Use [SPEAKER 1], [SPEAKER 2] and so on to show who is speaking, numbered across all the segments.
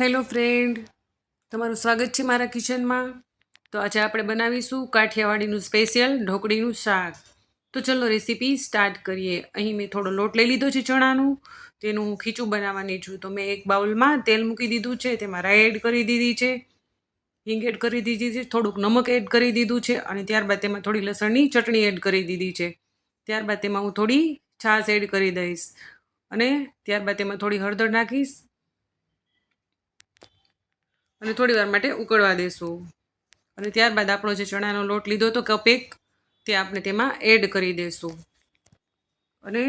[SPEAKER 1] Hello friend, તમારું સ્વાગત છે મારા કિચનમાં. તો આજે આપણે બનાવીશું કાઠિયાવાડીનું સ્પેશિયલ ઢોકળીનું શાક. તો ચલો રેસીપી સ્ટાર્ટ કરીએ. અહીં મેં થોડો લોટ લઈ લીધો છે ચણાનું, તેનું હું ખીચું બનાવવાની છું. તો મેં એક બાઉલમાં તેલ મૂકી દીધું છે, તેમાં રાઈ એડ કરી દીધી છે, હિંગ એડ કરી દીધી છે, થોડુંક નમક એડ કરી દીધું છે, અને ત્યારબાદ તેમાં થોડી લસણની ચટણી એડ કરી દીધી છે. ત્યારબાદ તેમાં હું થોડી છાશ એડ કરી દઈશ. અને ત્યારબાદ તેમાં થોડી હળદર નાખીશ. અને થોડી વાર માટે ઉકળવા દેશું. અને ત્યારબાદ આપણો જે ચણાનો લોટ લીધો હતો કપ એક તે આપણે તેમાં એડ કરી દઈશું અને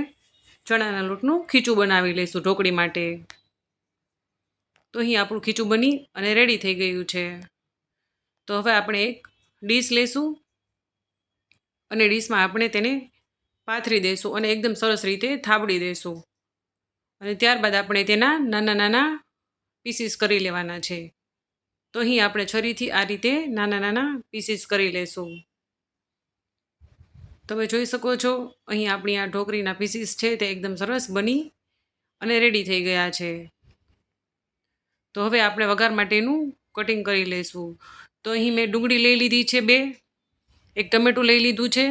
[SPEAKER 1] ચણાના લોટનું ખીચું બનાવી લઈશું ઢોકળી માટે. તો અહીં આપણું ખીચું બની અને રેડી થઈ ગયું છે. તો હવે આપણે એક ડીશ લઈશું અને ડીશમાં આપણે તેને પાથરી દઈશું અને એકદમ સરસ રીતે થાબડી દઈશું અને ત્યારબાદ આપણે તેના નાના નાના પીસીસ કરી લેવાના છે. તો અહીં આપણે છરીથી આ રીતે નાના નાના પીસીસ કરી લેશું. તમે જોઈ શકો છો, અહીં આપણી આ ઢોકરીના પીસીસ છે, તે એકદમ સરસ બની અને રેડી થઈ ગયા છે. તો હવે આપણે વઘાર માટેનું કટિંગ કરી લઈશું તો અહીં મેં ડુંગળી લઈ લીધી છે બે, એક ટમેટું લઈ લીધું છે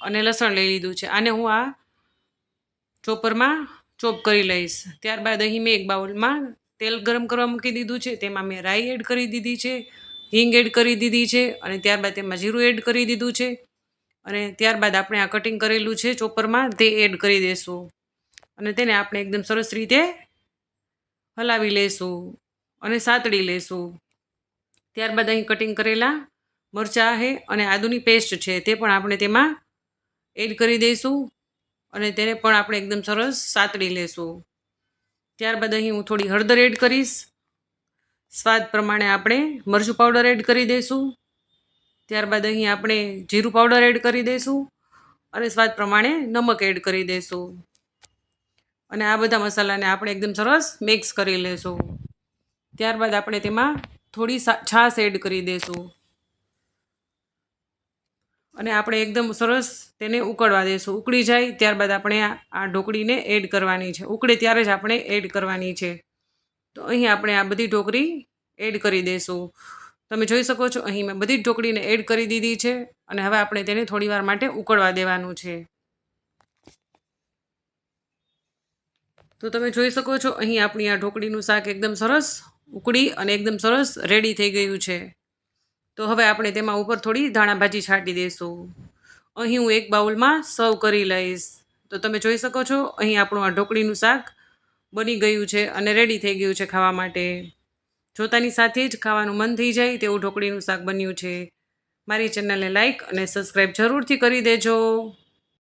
[SPEAKER 1] અને લસણ લઈ લીધું છે. આને હું આ ચોપરમાં ચોપ કરી લઈશ. ત્યારબાદ અહીં મેં એક બાઉલમાં તેલ ગરમ કરવા મૂકી દીધું છે, તેમાં મેં રાઈ એડ કરી દીધી છે, હિંગ એડ કરી દીધી છે અને ત્યારબાદ તેમાં જીરું એડ કરી દીધું છે. અને ત્યારબાદ આપણે આ કટિંગ કરેલું છે ચોપરમાં, તે એડ કરી દઈશું અને તેને આપણે એકદમ સરસ રીતે હલાવી લઈશું અને સાતળી લઈશું ત્યારબાદ અહીં કટિંગ કરેલા મરચાં છે અને આદુની પેસ્ટ છે, તે પણ આપણે તેમાં એડ કરી દઈશું અને તેને પણ આપણે એકદમ સરસ સાતળી લેશું. ત્યારબાદ અહીં હું થોડી હળદર એડ કરીશ. સ્વાદ પ્રમાણે આપણે મરચું પાવડર એડ કરી દઈશું. ત્યારબાદ અહીં આપણે જીરું પાવડર એડ કરી દઈશું અને સ્વાદ પ્રમાણે નમક એડ કરી દઈશું. અને આ બધા મસાલાને આપણે એકદમ સરસ મિક્સ કરી લઈશું ત્યારબાદ આપણે તેમાં થોડી છાશ એડ કરી દઈશું. અને આપણે એકદમ સરસ તેને ઉકળવા દઈશું ઉકળી જાય ત્યારબાદ આપણે આ ઢોકળીને એડ કરવાની છે. ઉકળે ત્યારે જ આપણે એડ કરવાની છે. તો અહીં આપણે આ બધી ઢોકળી એડ કરી દઈશું તમે જોઈ શકો છો, અહીં મેં બધી જ ઢોકળીને એડ કરી દીધી છે અને હવે આપણે તેને થોડીવાર માટે ઉકળવા દેવાનું છે. તો તમે જોઈ શકો છો, અહીં આપણી આ ઢોકળીનું શાક એકદમ સરસ ઉકળી અને એકદમ સરસ રેડી થઈ ગયું છે. તો હવે આપણે તેમાં ઉપર થોડી ધાણા ભાજી છાંટી દઈશું અહીં હું એક બાઉલમાં સર્વ કરી લઈશ. તો તમે જોઈ શકો છો, અહીં આપણું આ ઢોકળીનું શાક બની ગયું છે અને રેડી થઈ ગયું છે ખાવા માટે. જોતાની સાથે જ ખાવાનું મન થઈ જાય તેવું ઢોકળીનું શાક બન્યું છે. મારી ચેનલને લાઇક અને સબસ્ક્રાઈબ જરૂરથી કરી દેજો.